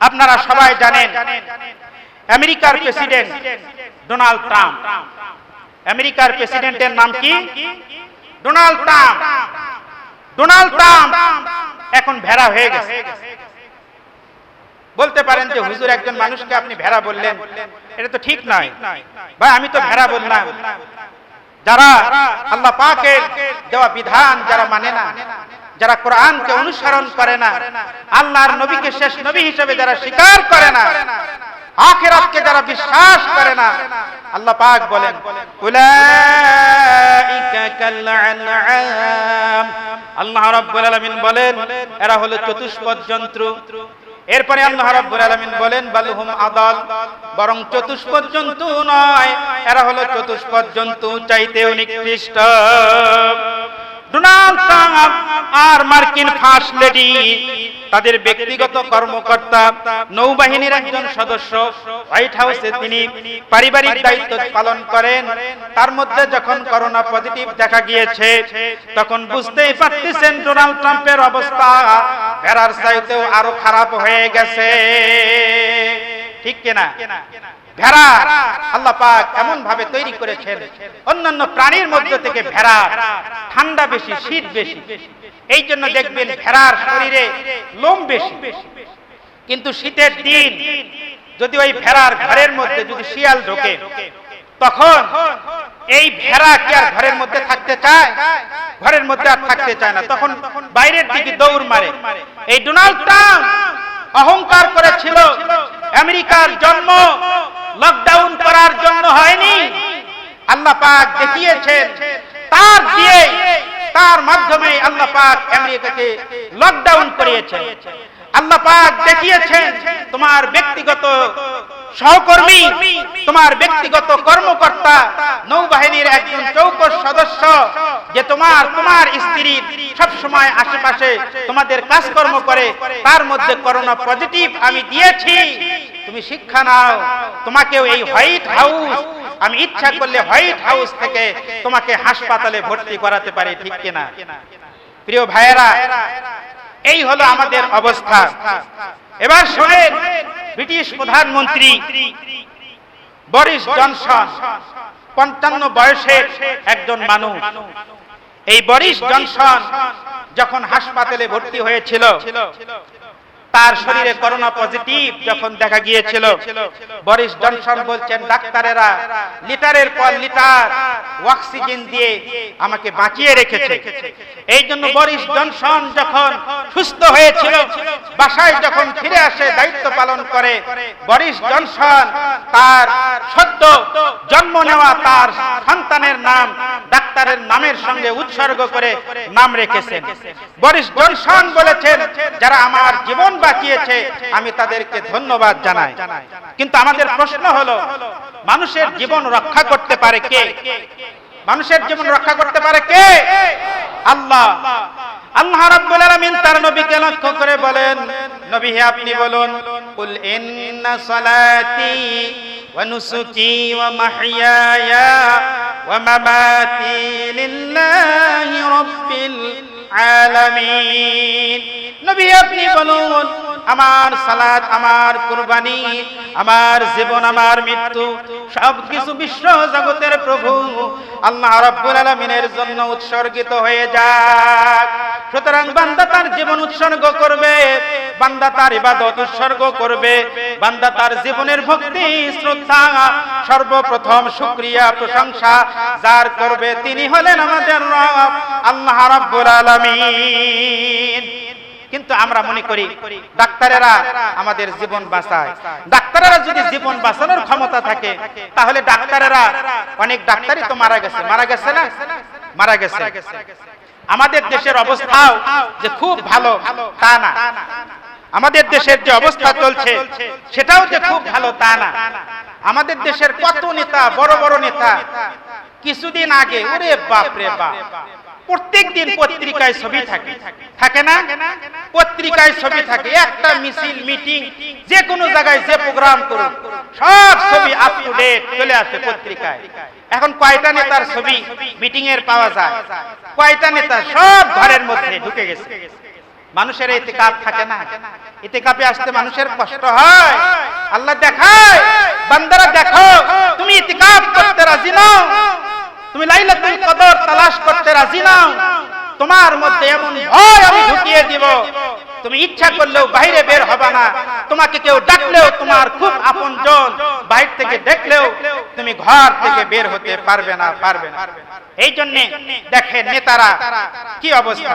আপনারা সবাই জানেন, আমেরিকার প্রেসিডেন্ট ডোনাল্ড ট্রাম্প। আমেরিকার প্রেসিডেন্টের নাম কি? Donald Trump. ডোনাল্ড ট্রাম্প এখন ভেড়া হয়ে গেছে। বলতে পারেন যে হুজুর একজন মানুষকে আপনি ভেড়া বললেন, এটা তো ঠিক নয়। ভাই, আমি তো ভেড়া বললাম। যারা আল্লাহ পাকের দেওয়া বিধান যারা মানে না যারা কোরআনকে অনুসরণ করে না আল্লাহর নবীকে শেষ নবী হিসেবে যারা স্বীকার করে না আখেরাতকে যারা বিশ্বাস করে না আল্লাহ পাক বলেন উলাইকা কাল আনআম আল্লাহ রাব্বুল আলামিন বলেন এরা হলো চতুষ্পদ জন্তু। এরপরে আল্লাহ রাব্বুল আলামিন বলেন বালহুম আদাল। বরং চতুষ্পদ জন্তু নয় এরা হলো চতুষ্পদ জন্তু চাইতেও নিকৃষ্ট। ডোনাল্ড ট্রাম্প আর মার্কিন ফার্স্ট লেডি, তাদের ব্যক্তিগত কর্মকর্তা, নৌবাহিনীর একজন সদস্য, হোয়াইট হাউসে তিনি পারিবারিক দায়িত্ব পালন করেন। তার মধ্যে যখন করোনা পজিটিভ দেখা গিয়েছে, তখন বুঝতেই পারতেছেন ডোনাল্ড ট্রাম্পের অবস্থা। ভেড়ার চাইতেও আরও খারাপ হয়ে গেছে। ঠিক কিনা? ভেড়া আল্লাহ পাক এমন ভাবে তৈরি করেছেন। অন্যান্য প্রাণীর মধ্য থেকে ভেড়া ঠান্ডা বেশি শীত বেশি। এই জন্য দেখবেন ভেড়ার শরীরে লোম বেশি। কিন্তু শীতের দিন যদি ওই ভেড়ার ঘরের মধ্যে যদি শিয়াল ঢোকে তখন এই ভেড়া কি আর ঘরের মধ্যে থাকতে চায়? ঘরের মধ্যে আর থাকতে চায় না। তখন বাইরের দিকে দৌড় মারে। এই ডোনাল্ড ট্রাম্প অহংকার করেছিল। আমেরিকার জন্ম লকডাউন করার জন্য হয়নি। আল্লাহ পাক দেখিয়েছেন। তার দিয়ে, তার মাধ্যমে আল্লাহ পাক আমেরিকাকে লকডাউন করিয়েছেন। আল্লাহ পাক দেখিয়েছেন তোমার ব্যক্তিগত সহকর্মী, তোমার ব্যক্তিগত কর্মকর্তা, নৌবাহিনীর একজন চৌকস সদস্য, যে তোমার তোমার স্ত্রী সব সময় আশেপাশে তোমাদের কাজকর্ম করে, তার মধ্যে করোনা পজিটিভ আমি দিয়েছি। তুমি শিক্ষা নাও, তোমাকেও এই হোয়াইট হাউস, আমি ইচ্ছা করলে হোয়াইট হাউস থেকে তোমাকে হাসপাতালে ভর্তি করাতে পারি, ঠিক কিনা? প্রিয় ভাইয়েরা, এই হলো আমাদের অবস্থা। এবার শোনেন, ব্রিটিশ প্রধানমন্ত্রী বরিস জনসন, পঞ্চান্ন বয়সের একজন মানুষ। এই বরিস জনসন যখন হাসপাতালে ভর্তি হয়েছিল তার শরীরে করোনা পজিটিভ যখন দেখা গিয়েছিল, বরিস জনসন বলছেন, ডাক্তারেরা লিটারের পর লিটার অক্সিজেন দিয়ে আমাকে বাঁচিয়ে রেখেছে। এই জন্য বরিস জনসন যখন সুস্থ হয়েছিল, বাসায় যখন ফিরে আসে, দায়িত্ব পালন করে, বরিস জনসন তার সদ্য জন্ম নেওয়া তার সন্তানের নাম ডাক্তারের নামের সঙ্গে উৎসর্গ করে নাম রেখেছেন। বরিস জনসন বলেছেন, যারা আমার জীবন বাঁচিয়েছে, আমি তাদেরকে ধন্যবাদ জানাই। কিন্তু আমাদের প্রশ্ন হলো, মানুষের জীবন রক্ষা করতে পারে কে? মানুষের জীবন রক্ষা করতে পারে কে? আল্লাহ। আল্লাহ রাব্বুল আলামিন তার নবীকে লক্ষ্য করে বলেন, নবী আপনি বলুন, কুল ইন্না সালাতি মাহইয়ায়া ওয়া মামাতি লিল্লাহি রাব্বিল আলামিন নবী আপনি বলুন, আমার সালাত, আমার কুরবানি, আমার জীবন, আমার মৃত্যু সব কিছু বিশ্ব জগতের প্রভু, আল্লাহ রাব্বুল আলমিনের জন্য উৎসর্গিত হয়ে যাক। সুতরাং বান্দা তার জীবন উৎসর্গ করবে, বান্দা তার ইবাদত উৎসর্গ করবে, বান্দা তার জীবনের ভক্তি, শ্রদ্ধা, সর্বপ্রথম শুকরিয়া, প্রশংসা যার করবে তিনি হলেন আমাদের রব, আল্লাহ রাব্বুল আলামিন। কিন্তু আমরা মনে করি, ডাক্তারেরা আমাদের জীবন বাঁচায়। ডাক্তারেরা যদি জীবন বাঁচানোর ক্ষমতা থাকে, তাহলে ডাক্তারেরা, অনেক ডাক্তারই তো মারা গেছে। মারা গেছে না? মারা গেছে। আমাদের দেশের অবস্থাও যে খুব ভালো, তা না। আমাদের দেশের যে অবস্থা চলছে, সেটাও যে খুব ভালো, তা না। আমাদের দেশের কত নেতা, বড় বড় নেতা, কিছুদিন আগে, ওরে বাপ রে বাপ প্রত্যেক দিন পত্রিকায় ছবি থাকে। থাকে। না? পত্রিকায় ছবি থাকে। একটা মিছিল মিটিং যে কোনো জায়গায় যে প্রোগ্রাম করুন। সব ছবি আপ টু ডেট চলে আসে পত্রিকায়। এখন কয়টা নেতার ছবি মিটিং এর পাওয়া যায়? কয়টা নেতা সব ঘরের মধ্যে ঢুকে গেছে। মানুষের ইতিকাপ থাকে না। এতে ইতিকাপে আসতে মানুষের কষ্ট হয়। আল্লাহ দেখায়। বান্দারা দেখো। তুমি ইতিকাপ করতে রাজি নাও। তুমি লাইলাতুল কদর তালাশ করতে রাজি নাও তোমার মধ্যে এমন ভয় আমি ঢুকিয়ে দিব। তুমি ইচ্ছা করলেও বাইরে বের হবে না। তোমাকে কেউ ডাকলেও তোমার খুব আপন জন বাইর থেকে দেখলেও তুমি ঘর থেকে বের হতে পারবে না পারবে না। এই জন্য দেখেন নেতারা, কি অবস্থা?